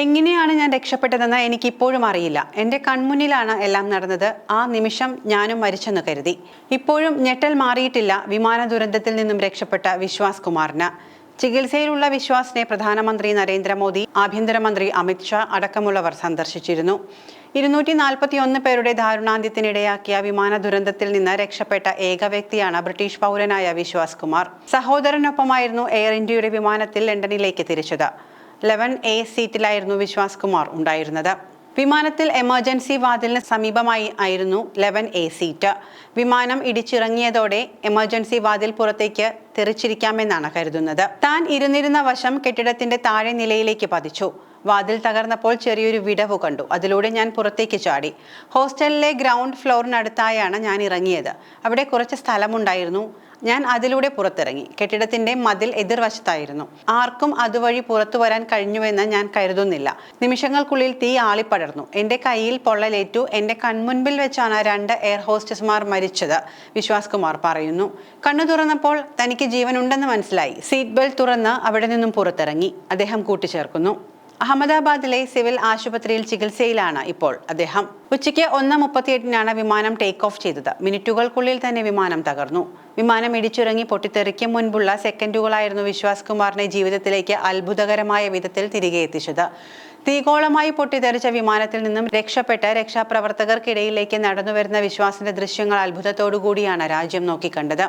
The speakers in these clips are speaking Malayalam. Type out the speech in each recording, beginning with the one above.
എങ്ങനെയാണ് ഞാൻ രക്ഷപ്പെട്ടതെന്ന് എനിക്കിപ്പോഴും അറിയില്ല. എന്റെ കൺമുന്നിലാണ് എല്ലാം നടന്നത്. ആ നിമിഷം ഞാനും മരിച്ചെന്ന് കരുതി. ഇപ്പോഴും ഞെട്ടൽ മാറിയിട്ടില്ല വിമാന ദുരന്തത്തിൽ നിന്നും രക്ഷപ്പെട്ട വിശ്വാസ് കുമാറിന്. ചികിത്സയിലുള്ള വിശ്വാസിനെ പ്രധാനമന്ത്രി നരേന്ദ്രമോദി ആഭ്യന്തരമന്ത്രി അമിത്ഷാ അടക്കമുള്ളവർ സന്ദർശിച്ചിരുന്നു. ഇരുന്നൂറ്റി നാൽപ്പത്തി ഒന്ന് പേരുടെ ദാരുണാന്ത്യത്തിനിടയാക്കിയ വിമാന ദുരന്തത്തിൽ നിന്ന് രക്ഷപ്പെട്ട ഏക വ്യക്തിയാണ് ബ്രിട്ടീഷ് പൗരനായ വിശ്വാസ് കുമാർ. സഹോദരനൊപ്പമായിരുന്നു എയർ ഇന്ത്യയുടെ വിമാനത്തിൽ ലണ്ടനിലേക്ക് തിരിച്ചത്. ലെവൻ എ സീറ്റിലായിരുന്നു വിശ്വാസ് കുമാർ ഉണ്ടായിരുന്നത്. വിമാനത്തിൽ എമർജൻസി വാതിലിന് സമീപമായി ആയിരുന്നു ലെവൻ എ സീറ്റ്. വിമാനം ഇടിച്ചിറങ്ങിയതോടെ എമർജൻസി വാതിൽ പുറത്തേക്ക് തെറിച്ചിരിക്കാമെന്നാണ് കരുതുന്നത്. താൻ ഇരുന്നിരുന്ന വശം കെട്ടിടത്തിന്റെ താഴെ നിലയിലേക്ക് പതിച്ചു. വാതിൽ തകർന്നപ്പോൾ ചെറിയൊരു വിടവ് കണ്ടു. അതിലൂടെ ഞാൻ പുറത്തേക്ക് ചാടി. ഹോസ്റ്റലിലെ ഗ്രൗണ്ട് ഫ്ലോറിനടുത്തായാണ് ഞാൻ ഇറങ്ങിയത്. അവിടെ കുറച്ച് സ്ഥലമുണ്ടായിരുന്നു. ഞാൻ അതിലൂടെ പുറത്തിറങ്ങി. കെട്ടിടത്തിന്റെ മതിൽ എതിർവശത്തായിരുന്നു. ആർക്കും അതുവഴി പുറത്തു വരാൻ കഴിഞ്ഞുവെന്ന് ഞാൻ കരുതുന്നില്ല. നിമിഷങ്ങൾക്കുള്ളിൽ തീ ആളിപ്പടർന്നു. എന്റെ കയ്യിൽ പൊള്ളലേറ്റു. എന്റെ കൺമുൻപിൽ വെച്ചാണ് രണ്ട് എയർ ഹോസ്റ്റസ്മാർ മരിച്ചത് വിശ്വാസ് കുമാർ പറയുന്നു. കണ്ണു തുറന്നപ്പോൾ തനിക്ക് ജീവനുണ്ടെന്ന് മനസ്സിലായി. സീറ്റ് ബെൽറ്റ് തുറന്ന് അവിടെ നിന്നും പുറത്തിറങ്ങി. അദ്ദേഹം കൂട്ടിച്ചേർക്കുന്നു. അഹമ്മദാബാദിലെ സിവിൽ ആശുപത്രിയിൽ ചികിത്സയിലാണ് ഇപ്പോൾ അദ്ദേഹം. ഉച്ചയ്ക്ക് ഒന്ന് മുപ്പത്തിയെട്ടിനാണ് വിമാനം ടേക്ക് ഓഫ് ചെയ്തത്. മിനിറ്റുകൾക്കുള്ളിൽ തന്നെ വിമാനം തകർന്നു. വിമാനം ഇടിച്ചുറങ്ങി പൊട്ടിത്തെറിക്കും മുൻപുള്ള സെക്കൻഡുകളായിരുന്നു വിശ്വാസ് കുമാറിനെ ജീവിതത്തിലേക്ക് അത്ഭുതകരമായ വിധത്തിൽ തിരികെ എത്തിച്ചത്. തീകോളമായി പൊട്ടിത്തെറിച്ച വിമാനത്തിൽ നിന്നും രക്ഷപ്പെട്ട് രക്ഷാപ്രവർത്തകർക്കിടയിലേക്ക് നടന്നുവരുന്ന വിശ്വാസിന്റെ ദൃശ്യങ്ങൾ അത്ഭുതത്തോടുകൂടിയാണ് രാജ്യം നോക്കിക്കണ്ടത്.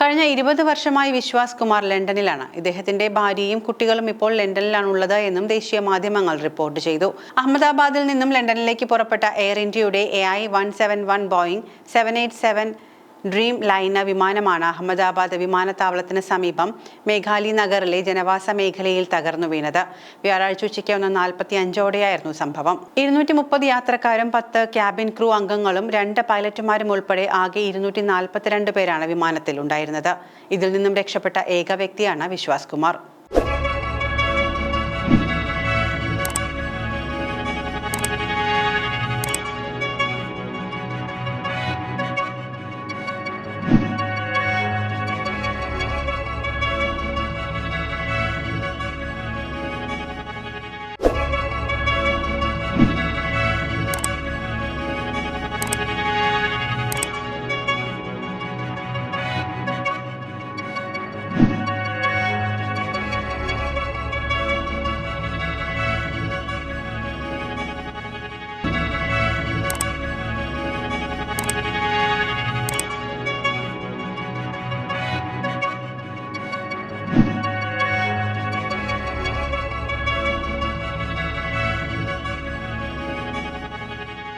കഴിഞ്ഞ ഇരുപത് വർഷമായി വിശ്വാസ് കുമാർ ലണ്ടനിലാണ്. ഇദ്ദേഹത്തിന്റെ ഭാര്യയും കുട്ടികളും ഇപ്പോൾ ലണ്ടനിലാണുള്ളത് എന്നും ദേശീയ മാധ്യമങ്ങൾ റിപ്പോർട്ട് ചെയ്തു. അഹമ്മദാബാദിൽ നിന്നും ലണ്ടനിലേക്ക് പുറപ്പെട്ട എയർ ഇന്ത്യയുടെ A I one seven one Boeing seven eight seven Dreamliner വിമാനമാണ് അഹമ്മദാബാദ് വിമാനത്താവളത്തിന് സമീപം മേഘാലി നഗറിലെ ജനവാസ മേഖലയിൽ തകർന്നു വീണത്. വ്യാഴാഴ്ച ഉച്ചയ്ക്ക് ഒന്ന് നാൽപ്പത്തി അഞ്ചോടെയായിരുന്നു സംഭവം. ഇരുന്നൂറ്റി മുപ്പത് യാത്രക്കാരും പത്ത് ക്യാബിൻ ക്രൂ അംഗങ്ങളും രണ്ട് പൈലറ്റുമാരും ഉൾപ്പെടെ ആകെ ഇരുന്നൂറ്റി നാൽപ്പത്തിരണ്ട് പേരാണ് വിമാനത്തിൽ ഉണ്ടായിരുന്നത് ഇതിൽ നിന്നും രക്ഷപ്പെട്ട ഏക വ്യക്തിയാണ് വിശ്വാസ് കുമാർ.